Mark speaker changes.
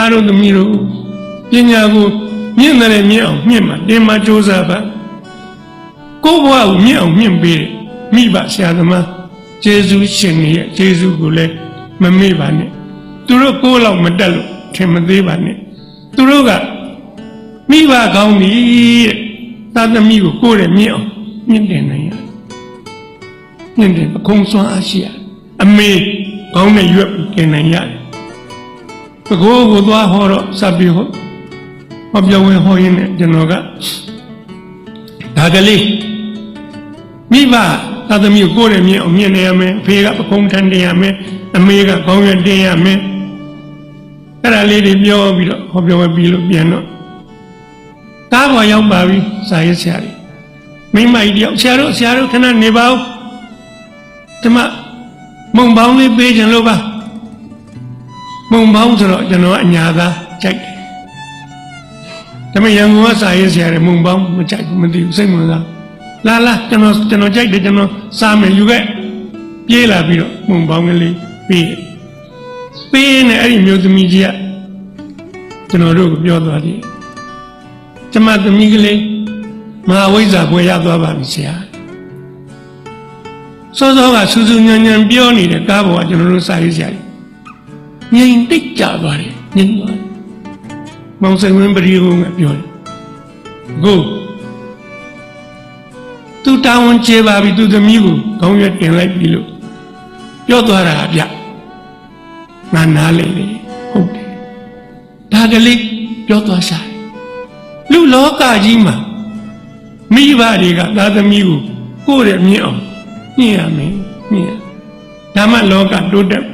Speaker 1: သားတို့သမီးတို့ပညာကိုမြင့်တယ်မြင့်အောင်မြင့်မှာတင်မှာကြိုးစားပါကိုယ့်ဘဝကိုမြင့်အောင်မြင့်ပေးတယ်မိဘဆရာသမားကျေးဇူးရှင်တွေရဲ့ကျေးဇူးကိုလည်းမမေ့ပါနဲ့သူတို့ကိုယ်လောက်မတက်လို့ထင်မသေးပါနဲ့သူတို့ကမိဘကောင်းပြီတဲ့သားသမီးကိုကိုယ်ရဲ့မြင့်အောင်မြင့်တင်နိုင်ရတယ်မြင့်တယ်အကုန်စွမ်းအားရှိရတယ်အမေကောင်းတဲ့ရွက်ကိုတင်နိုင်ရတယ် သကိုးကိုသွားဟောတော့စပ်ပြီးဟောဟောပြောဝင်ဟောရင်းနဲ့ကျွန်တော်ကဒါကလေးမိဘသာသမီကိုကိုယ်ရဲ့မြင့်အောင်မြင့်နေရမယ်အဖေကပကုံးထန်တင်ရမယ်အမေကကောင်းရတင်ရမယ်အဲ့ဒါလေးတွေပြောပြီးတော့ဟောပြောဝင်ပြီးလို့ပြန်တော့ကားပေါ်ရောက်ပါပြီစာရေးဆရာကြီးမိမကြီးတယောက်ဆရာတို့ဆရာတို့ခဏနေပါဦးဒီမှာမုံပေါင်းလေးပေးခြင်းလို့ပါ မုံပေါင်းဆိုတော့ကျွန်တော်အညာသားကြိုက်တယ်ဒါပေမဲ့ရန်ကုန်ကစာရေးဆရာတွေမုံပေါင်းမကြိုက်ဘူးမသိဘူးစိတ်ဝင်စားလာလာကျွန်တော်ကျွန်တော်ကြိုက်တယ်ကျွန်တော်စားမယ်ယူခဲ့ပြေးလာပြီးတော့မုံပေါင်းကလေးပေးတယ်ပေးနေအဲ့ဒီမျိုးသမီးကြီးကကျွန်တော်တို့ကိုပြောသွားတယ်ကျမသမီးကလေးမဟာဝိဇ္ဇာဘွယ်ရသွားပါပြီဆရာစောစောကစူးစူးညံ့ညံ့ပြောနေတဲ့ကားပေါ်ကကျွန်တော်တို့စာရေးဆရာကြီး ငြိမ်တိတ်ကြသွားတယ်ငြိမ်သွားတယ်မောင်စိန်ဝင်းပရိဟုံးကပြောတယ်ကိုသူတောင်းဝန်ချေပါပြီသူသမီးကိုခေါင်းရွက်တင်လိုက်ပြီလို့ပြောသွားတာဗျငါနားလေလေဟုတ်တယ်ဒါကလေးပြောသွားရှာတယ်လူလောကကြီးမှာမိဘတွေကသာသမီကိုကိုယ့်ရဲ့မြင့်အောင်ညှင်ရမယ်ညှင်ရဒါမှလောကတိုးတက်